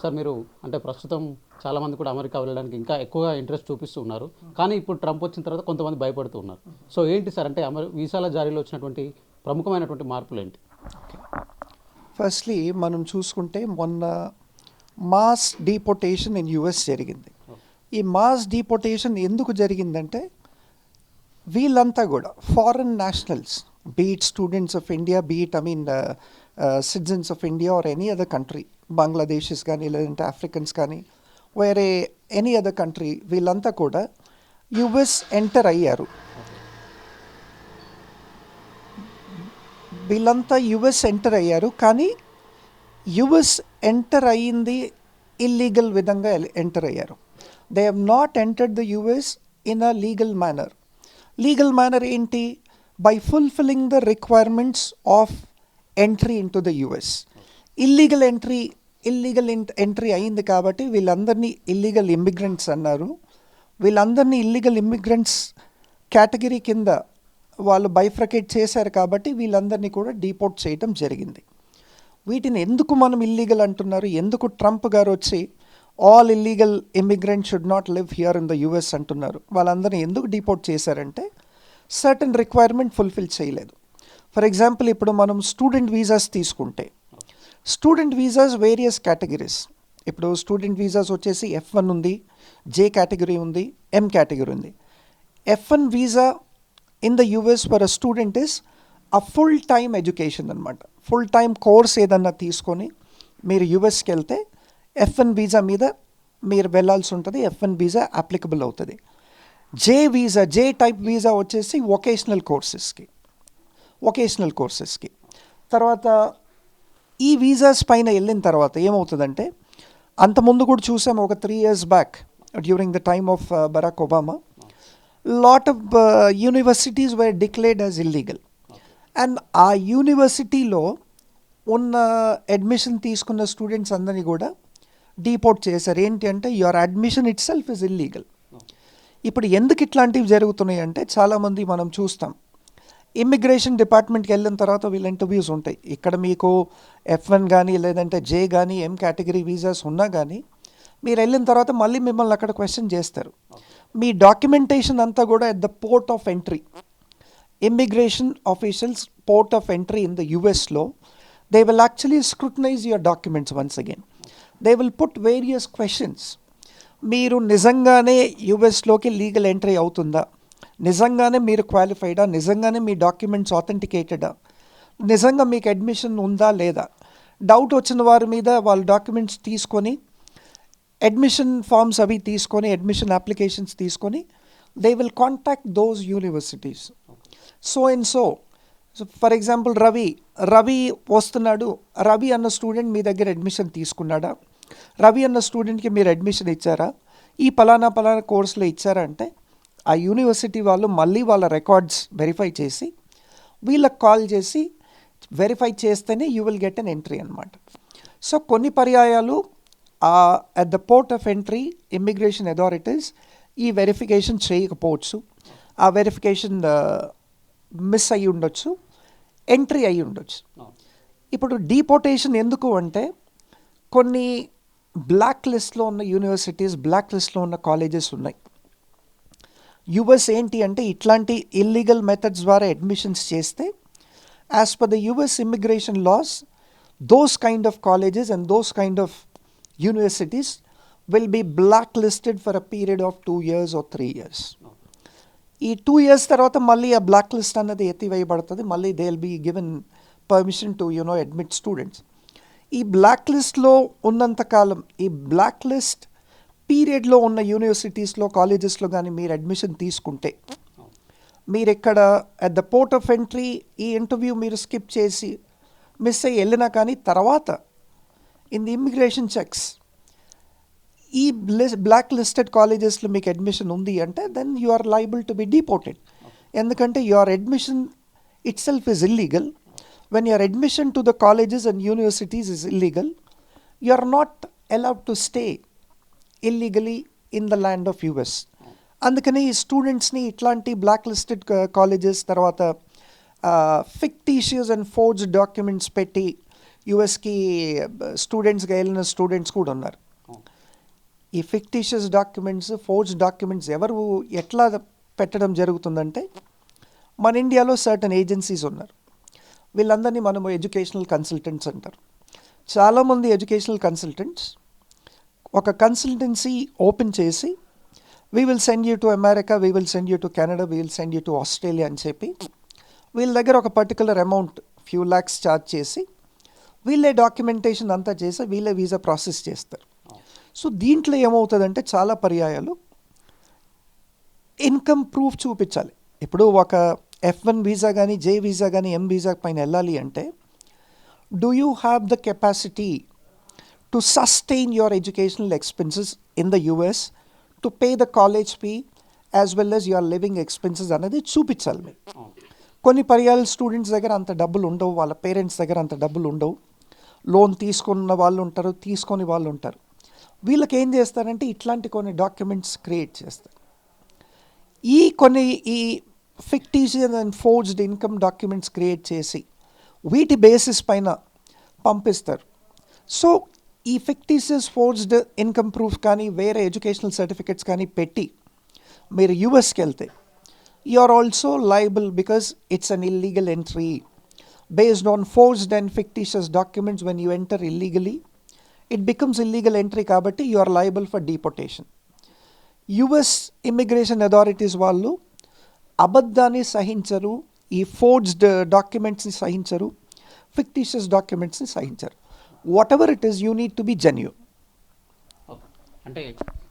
Sir మీరు అంటే ప్రస్తుతం చాలామంది కూడా అమెరికా వెళ్ళడానికి ఇంకా ఎక్కువగా ఇంట్రెస్ట్ చూపిస్తూ ఉన్నారు. కానీ ఇప్పుడు ట్రంప్ వచ్చిన తర్వాత కొంతమంది భయపడుతూ ఉన్నారు. సో ఏంటి సార్ అంటే అమెరి వీసాల జారీలో వచ్చినటువంటి ప్రముఖమైనటువంటి మార్పులు ఏంటి? ఫస్ట్లీ మనం చూసుకుంటే మొన్న మాస్ డీపోటేషన్ ఇన్ యుఎస్ జరిగింది. ఈ మాస్ డీపోటేషన్ ఎందుకు జరిగిందంటే వీళ్ళంతా కూడా foreign nationals be it students of India be it I mean citizens of India or any other country Bangladeshis కానీ లేదంటే ఆఫ్రికన్స్ కానీ వేరే ఎనీ అదర్ కంట్రీ వీళ్ళంతా కూడా యుఎస్ ఎంటర్ అయ్యారు. వీళ్ళంతా యుఎస్ ఎంటర్ అయ్యారు కానీ యుఎస్ ఎంటర్ అయ్యింది ఇల్లీగల్ విధంగా ఎంటర్ అయ్యారు. They have not entered the US in a legal manner legal manner ఏంటి? By fulfilling the requirements of entry into the US illegal entry illegal entry అయింది కాబట్టి వీళ్ళందరినీ illegal immigrants అన్నారు. వీళ్ళందరినీ illegal immigrants category కింద వాళ్ళు బైఫ్రకేట్ చేశారు కాబట్టి వీళ్ళందరినీ కూడా డీపోర్ట్ చేయటం జరిగింది. వీటిని ఎందుకు మనం ఇల్లీగల్ అంటున్నారు? ఎందుకు ట్రంప్ గారు వచ్చి all illegal immigrant should not live here in the US అంటున్నారు? వాళ్ళందరినీ ఎందుకు డిపోర్ట్ చేశారంటే సర్టన్ రిక్వైర్మెంట్ ఫుల్ఫిల్ చేయలేదు. ఫర్ ఎగ్జాంపుల్ ఇప్పుడు మనం స్టూడెంట్ వీసాస్ తీసుకుంటే స్టూడెంట్ వీసాస్ వేరియస్ కేటగిరీస్. ఇప్పుడు స్టూడెంట్ వీసాస్ వచ్చేసి ఎఫ్ వన్ ఉంది జే కేటగిరీ ఉంది ఎం కేటగిరీ ఉంది. F one visa in the US for a student is a full time education అనమాట ఫుల్ టైమ్ కోర్స్ ఏదన్నా తీసుకొని మీరు యుఎస్కి వెళ్తే ఎఫ్ వన్ వీసా మీద మీరు వెళ్ళాల్సి ఉంటుంది ఎఫ్ వన్ వీసా అప్లికబుల్ అవుతుంది. J visa J type visa వచ్చేసి వొకేషనల్ కోర్సెస్కి వొకేషనల్ కోర్సెస్కి తర్వాత ఈ వీసాస్ పైన వెళ్ళిన తర్వాత ఏమవుతుందంటే అంతకుముందు కూడా చూసాం ఒక three years back during the time of Barack Obama lot of universities were declared as illegal and ఆ యూనివర్సిటీలో ఉన్న అడ్మిషన్ తీసుకున్న స్టూడెంట్స్ అందరినీ కూడా డీపోర్ట్ చేశారు. ఏంటి అంటే your admission itself is illegal ఇప్పుడు ఎందుకు ఇట్లాంటివి జరుగుతున్నాయి అంటే చాలామంది మనం చూస్తాం. ఇమ్మిగ్రేషన్ డిపార్ట్మెంట్కి వెళ్ళిన తర్వాత వీళ్ళ ఇంటర్వ్యూస్ ఉంటాయి. ఇక్కడ మీకు ఎఫ్ వన్ కానీ లేదంటే జే కానీ ఎం కేటగిరీ వీసాస్ ఉన్నా కానీ మీరు వెళ్ళిన తర్వాత మళ్ళీ మిమ్మల్ని అక్కడ క్వశ్చన్ చేస్తారు. మీ డాక్యుమెంటేషన్ అంతా కూడా at the port of entry immigration officials port of entry in the యుఎస్లో they will actually scrutinise your documents once again they will put various questions మీరు నిజంగానే యుఎస్లోకి లీగల్ ఎంట్రీ అవుతుందా? నిజంగానే మీరు క్వాలిఫైడా? నిజంగానే మీ డాక్యుమెంట్స్ ఆథెంటికేటెడా నిజంగా మీకు అడ్మిషన్ ఉందా లేదా? డౌట్ వచ్చిన వారి మీద వాళ్ళ డాక్యుమెంట్స్ తీసుకొని అడ్మిషన్ ఫామ్స్ అవి తీసుకొని అడ్మిషన్ అప్లికేషన్స్ తీసుకొని they will contact those universities so and so for example Ravi Ravi వస్తున్నాడు. రవి అన్న స్టూడెంట్ మీ దగ్గర అడ్మిషన్ తీసుకున్నాడా? రవి అన్న స్టూడెంట్కి మీరు అడ్మిషన్ ఇచ్చారా? ఈ పలానా పలానా కోర్సులో ఇచ్చారా అంటే ఆ యూనివర్సిటీ వాళ్ళు మళ్ళీ వాళ్ళ రికార్డ్స్ వెరిఫై చేసి వీళ్ళకి కాల్ చేసి వెరిఫై చేస్తేనే you will get an entry అనమాట సో కొన్ని పర్యాయాలు at the port of entry immigration authorities ఈ వెరిఫికేషన్ చేయకపోవచ్చు. ఆ వెరిఫికేషన్ మిస్ అయ్యి ఉండొచ్చు ఎంట్రీ అయ్యి ఉండొచ్చు. ఇప్పుడు డీపోటేషన్ ఎందుకు అంటే కొన్ని బ్లాక్ లిస్ట్లో ఉన్న యూనివర్సిటీస్ బ్లాక్ లిస్ట్లో ఉన్న కాలేజెస్ ఉన్నాయి. యుఎస్ ఏంటి అంటే ఇట్లాంటి ఇల్లీగల్ మెథడ్స్ ద్వారా అడ్మిషన్స్ చేస్తే as per the US immigration laws those kind of colleges and those kind of universities will be blacklisted for a period of two years or three years ఈ two years తర్వాత మళ్ళీ ఆ black list అన్నది ఎత్తివేయబడుతుంది. మళ్ళీ they will be given permission to you know admit students ఈ black లిస్ట్లో ఉన్నంతకాలం ఈ బ్లాక్ లిస్ట్ పీరియడ్లో ఉన్న యూనివర్సిటీస్లో కాలేజెస్లో కానీ మీరు అడ్మిషన్ తీసుకుంటే మీరు ఇక్కడ at the port of entry ఈ ఇంటర్వ్యూ మీరు స్కిప్ చేసి మిస్ అయ్యి వెళ్ళినా కానీ తర్వాత ఇన్ ది ఇమ్మిగ్రేషన్ చెక్స్ ఈ బ్లాక్ లిస్టెడ్ కాలేజెస్లో మీకు అడ్మిషన్ ఉంది అంటే then you are liable to be deported ఎందుకంటే your admission itself is illegal when your admission to the colleges and universities is illegal you are not allowed to stay illegally in the land of US అందుకని ఈ స్టూడెంట్స్ని ఇట్లాంటి black listed colleges తర్వాత fictitious and forge documents పెట్టి యుఎస్కి స్టూడెంట్స్గా uh, వెళ్ళిన students కూడా ఉన్నారు. ఈ ఫిక్టీషియస్ డాక్యుమెంట్స్ ఫోర్జ్ డాక్యుమెంట్స్ ఎవరు ఎట్లా పెట్టడం జరుగుతుందంటే మన ఇండియాలో సర్టన్ ఏజెన్సీస్ ఉన్నారు. వీళ్ళందరినీ మనము ఎడ్యుకేషనల్ కన్సల్టెంట్స్ అంటారు. చాలామంది ఎడ్యుకేషనల్ కన్సల్టెంట్స్ ఒక కన్సల్టెన్సీ ఓపెన్ చేసి we will send you to America we will send you to Canada we will send you to Australia అని చెప్పి వీళ్ళ దగ్గర ఒక particular amount few lakhs charge చేసి వీళ్ళే డాక్యుమెంటేషన్ అంతా చేసి వీళ్ళే వీసా ప్రాసెస్ చేస్తారు. సో దీంట్లో ఏమవుతుందంటే చాలా పర్యాయాలు. ఇన్కమ్ ప్రూఫ్ చూపించాలి. ఇప్పుడు ఒక ఎఫ్ వన్ వీసా కానీ జే వీసా కానీ ఎం వీసా పైన వెళ్ళాలి అంటే do you have the capacity to sustain your educational expenses in the US to pay the college fee as well as your living expenses అనేది చూపించాలి. మీరు కొన్ని పర్యాలు స్టూడెంట్స్ దగ్గర అంత డబ్బులు ఉండవు వాళ్ళ పేరెంట్స్ దగ్గర అంత డబ్బులు ఉండవు. లోన్ తీసుకున్న వాళ్ళు ఉంటారు తీసుకొని వాళ్ళు ఉంటారు. వీళ్ళకి ఏం చేస్తారంటే ఇట్లాంటి కొన్ని డాక్యుమెంట్స్ క్రియేట్ చేస్తారు. ఈ కొన్ని ఈ fictitious and forged income documents create చేసి వీటి బేసిస్ పైన పంపిస్తారు. సో ఈ ఫిక్టీషియస్ ఫోర్స్డ్ ఇన్కమ్ ప్రూఫ్ కానీ వేరే ఎడ్యుకేషనల్ సర్టిఫికెట్స్ కానీ పెట్టి మీరు యూఎస్కి వెళ్తే you are also liable because it's an illegal entry based on forced and fictitious documents when you enter illegally it becomes illegal entry కాబట్టి you are liable for deportation US immigration authorities వాళ్ళు అబద్ధాన్ని సహించరు ఈ forged డాక్యుమెంట్స్ని సహించరు fictitious డాక్యుమెంట్స్ని సహించరు. Whatever it is you need to be genuine అంటే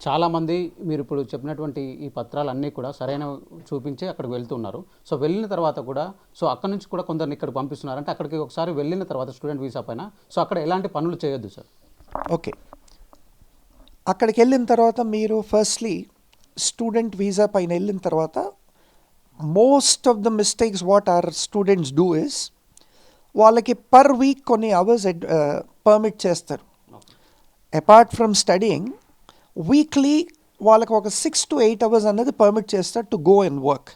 చాలామంది మీరు ఇప్పుడు చెప్పినటువంటి ఈ పత్రాలన్నీ కూడా సరైన చూపించి అక్కడికి వెళ్తున్నారు. సో వెళ్ళిన తర్వాత కూడా సో అక్కడ నుంచి కూడా కొందరిని ఇక్కడ పంపిస్తున్నారు అంటే అక్కడికి ఒకసారి వెళ్ళిన తర్వాత స్టూడెంట్ వీసా పైన. సో అక్కడ ఎలాంటి పనులు చేయొద్దు సార్. ఓకే అక్కడికి వెళ్ళిన తర్వాత మీరు ఫస్ట్లీ స్టూడెంట్ వీసా పైన వెళ్ళిన తర్వాత most of the mistakes what are students do is వాళ్ళకి పర్ వీక్ కొన్ని అవర్స్ పర్మిట్ చేస్తారు. అపార్ట్ ఫ్రమ్ స్టడీయింగ్ వీక్లీ వాళ్ళకి ఒక సిక్స్ టు ఎయిట్ అవర్స్ అనేది పర్మిట్ చేస్తారు టు గో అండ్ వర్క్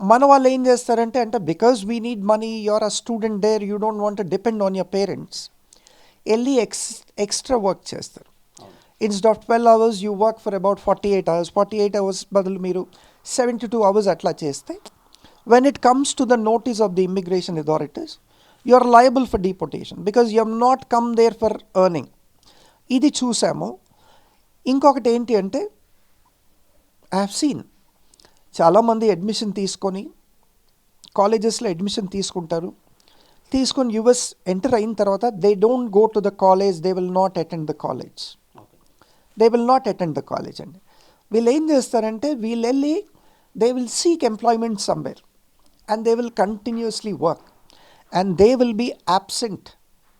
మన వాళ్ళు ఏం చేస్తారంటే అంటే because we need money you're a student there you don't want depend on your parents వెళ్ళి ఎక్స్ ఎక్స్ట్రా వర్క్ చేస్తారు. Instead of twelve hours you work for about forty eight hours forty eight hours బదులు మీరు seventy two hours అట్లా చేస్తే when it comes to the notice of the immigration authorities you are liable for deportation because you have not come there for earning ఇది చూసాము. ఇంకొకటి ఏంటి అంటే I have seen చాలామంది అడ్మిషన్ తీసుకొని కాలేజెస్లో అడ్మిషన్ తీసుకుంటారు. తీసుకొని యుఎస్ ఎంటర్ అయిన తర్వాత they don't go to the college they will not attend the college they will not attend the college అండి. వీళ్ళు ఏం చేస్తారంటే వీళ్ళు వెళ్ళి they will seek employment somewhere and they will continuously work and they will be absent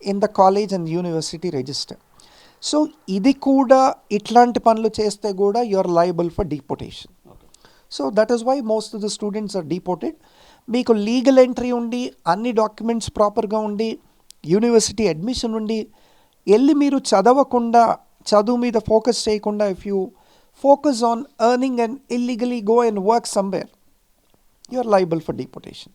in the college and university register so ఇది కూడా ఇట్లాంటి పనులు చేస్తే కూడా you are liable for deportation so that is why most of the students are deported మీకు legal entry ఉండి అన్ని documents ప్రాపర్గా ఉండి యూనివర్సిటీ అడ్మిషన్ ఉండి వెళ్ళి మీరు చదవకుండా చదువు మీద ఫోకస్ చేయకుండా if you focus on earning and illegally go and work somewhere you are liable for deportation